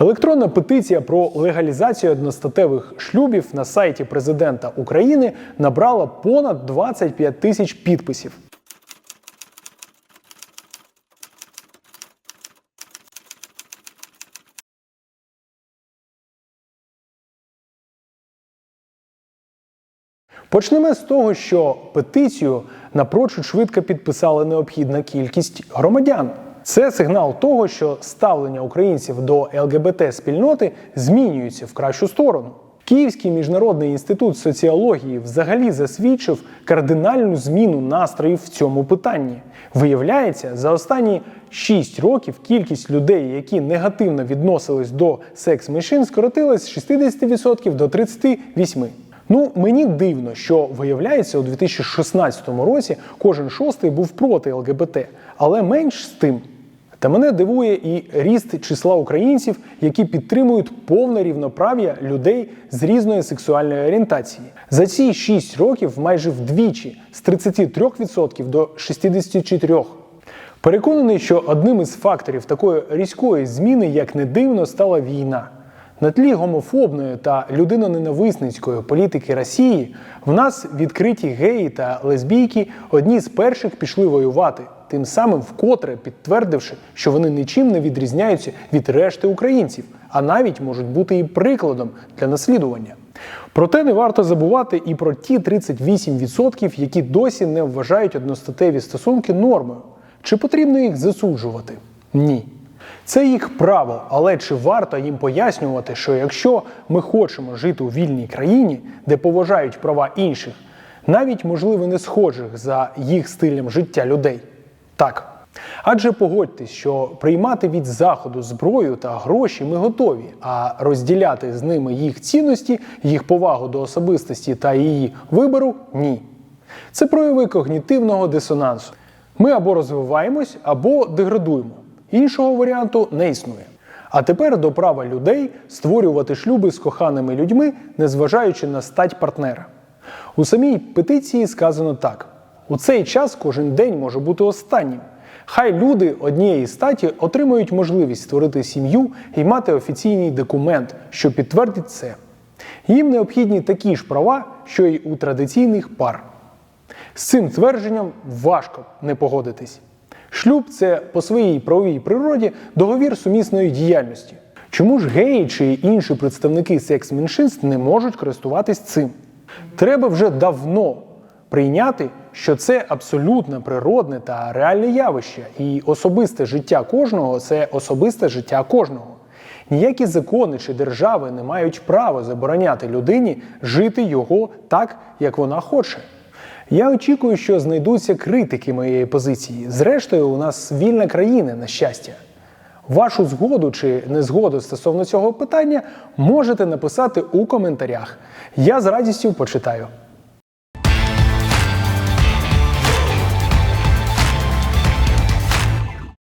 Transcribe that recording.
Електронна петиція про легалізацію одностатевих шлюбів на сайті президента України набрала понад 25 тисяч підписів. Почнемо з того, що петицію напрочуд швидко підписала необхідна кількість громадян. Це сигнал того, що ставлення українців до ЛГБТ спільноти змінюється в кращу сторону. Київський міжнародний інститут соціології взагалі засвідчив кардинальну зміну настроїв в цьому питанні. Виявляється, за останні 6 років кількість людей, які негативно відносились до секс-меншин, скоротилась з 60% до 38%. Ну, мені дивно, що виявляється, у 2016 році кожен шостий був проти ЛГБТ, але менш з тим. Та мене дивує і ріст числа українців, які підтримують повне рівноправ'я людей з різної сексуальної орієнтації. За ці 6 років майже вдвічі з 33% до 64%. Переконаний, що одним із факторів такої різкої зміни, як не дивно, стала війна. На тлі гомофобної та людиноненависницької політики Росії в нас відкриті геї та лесбійки одні з перших пішли воювати, тим самим вкотре підтвердивши, що вони нічим не відрізняються від решти українців, а навіть можуть бути і прикладом для наслідування. Проте не варто забувати і про ті 38%, які досі не вважають одностатеві стосунки нормою. Чи потрібно їх засуджувати? Ні. Це їх право, але чи варто їм пояснювати, що якщо ми хочемо жити у вільній країні, де поважають права інших, навіть можливо не схожих за їх стилем життя людей? Так. Адже погодьтесь, що приймати від заходу зброю та гроші ми готові, а розділяти з ними їх цінності, їх повагу до особистості та її вибору ні. Це прояви когнітивного дисонансу. Ми або розвиваємось, або деградуємо. Іншого варіанту не існує. А тепер до права людей створювати шлюби з коханими людьми, незважаючи на стать партнера. У самій петиції сказано так: у цей час кожен день може бути останнім. Хай люди однієї статі отримають можливість створити сім'ю і мати офіційний документ, що підтвердить це. Їм необхідні такі ж права, що й у традиційних пар. З цим твердженням важко не погодитись. Шлюб це по своїй правовій природі договір сумісної діяльності. Чому ж геї чи інші представники секс-меншинств не можуть користуватись цим? Треба вже давно прийняти, що це абсолютно природне та реальне явище, і особисте життя кожного це особисте життя кожного. Ніякі закони чи держави не мають права забороняти людині жити його так, як вона хоче. Я очікую, що знайдуться критики моєї позиції. Зрештою, у нас вільна країна, на щастя. Вашу згоду чи незгоду стосовно цього питання можете написати у коментарях. Я з радістю почитаю.